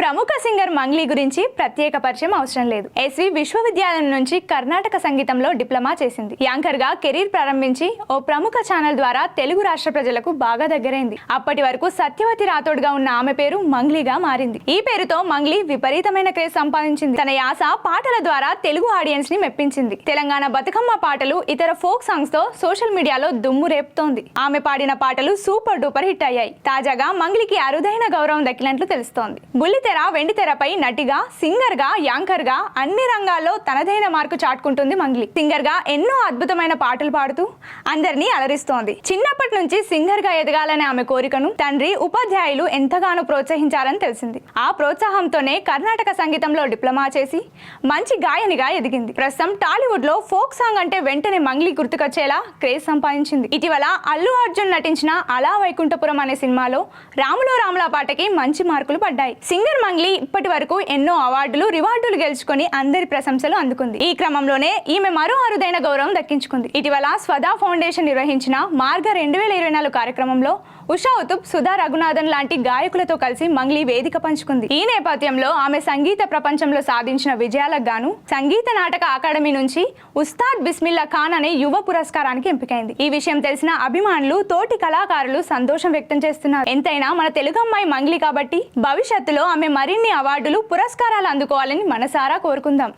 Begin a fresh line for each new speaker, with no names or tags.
ప్రముఖ సింగర్ మంగ్లీ గురించి ప్రత్యేక పరిచయం అవసరం లేదు. ఎస్వి విశ్వవిద్యాలయం నుంచి కర్ణాటక సంగీతంలో డిప్లొమా చేసింది. యాంకర్గా కెరీర్ ప్రారంభించి ఓ ప్రముఖ ఛానల్ ద్వారా తెలుగు రాష్ట్ర ప్రజలకు బాగా దగ్గరైంది. అప్పటి వరకు సత్యవతి రాథోడ్గా ఉన్న ఆమె పేరు మంగ్లీగా మారింది. ఈ పేరుతో మంగ్లీ విపరీతమైన క్రేజ్ సంపాదించింది. తన యాస పాటల ద్వారా తెలుగు ఆడియన్స్ని మెప్పించింది. తెలంగాణ బతుకమ్మ పాటలు ఇతర ఫోక్ సాంగ్స్తో సోషల్ మీడియాలో దుమ్ము రేపుతోంది. ఆమె పాడిన పాటలు సూపర్ డూపర్ హిట్ అయ్యాయి. తాజాగా మంగ్లీకి అరుదైన గౌరవం దక్కినట్లు తెలుస్తోంది. బుల్లితెర వెండితెరపై నటిగా సింగర్గా యాంకర్గా అన్ని రంగాల్లో తనదైన మార్కు చాటుకుంటుంది మంగ్లీ. సింగర్గా ఎన్నో అద్భుతమైన పాటలు పాడుతూ అందరినీ అలరిస్తోంది. చిన్నప్పటి నుంచి సింగర్గా ఎదగాలనే ఆమె కోరికను తండ్రి ఉపాధ్యాయులు ఎంతగానో ప్రోత్సహించారని తెలిసింది. ఆ ప్రోత్సాహంతోనే కర్ణాటక సంగీతంలో డిప్లొమా చేసి మంచి గాయనిగా ఎదిగింది. ప్రస్తుతం టాలీవుడ్లో ఫోక్ సాంగ్ అంటే వెంటనే మంగ్లీ గుర్తుకొచ్చేలా క్రేజ్ సంపాదించింది. ఇటీవల అల్లు అర్జున్ నటించిన అలా వైకుంఠపురం అనే సినిమాలో రాములో రాముల పాటకి మంచి మార్కులు పడ్డాయి. సింగర్ మంగ్లీ ఇప్పటి వరకు ఎన్నో అవార్డులు రివార్డులు గెలుచుకొని అందరి ప్రశంసలు అందుకుంది. ఈ క్రమంలోనే ఈమె మరో అరుదైన గౌరవం దక్కించుకుంది. ఇటీవల స్వదా ఫౌండేషన్ నిర్వహించిన మార్గ రెండు వేల ఇరవై నాలుగు కార్యక్రమంలో ఉషా ఉతుప్ సుధా రఘునాథన్ లాంటి గాయకులతో కలిసి మంగ్లీ వేదిక పంచుకుంది. ఈ నేపథ్యంలో ఆమె సంగీత ప్రపంచంలో సాధించిన విజయాలకు గాను సంగీత నాటక అకాడమీ నుంచి ఉస్తాద్ బిస్మిల్లా ఖాన్ అనే యువ పురస్కారానికి ఎంపికైంది. ఈ విషయం తెలిసిన అభిమానులు తోటి కళాకారులు సంతోషం వ్యక్తం చేస్తున్నారు. ఎంతైనా మన తెలుగు అమ్మాయి మంగ్లీ కాబట్టి భవిష్యత్తులో ఆమె మరిన్ని అవార్డులు పురస్కారాలు అందుకోవాలని మనసారా కోరుకుందాం.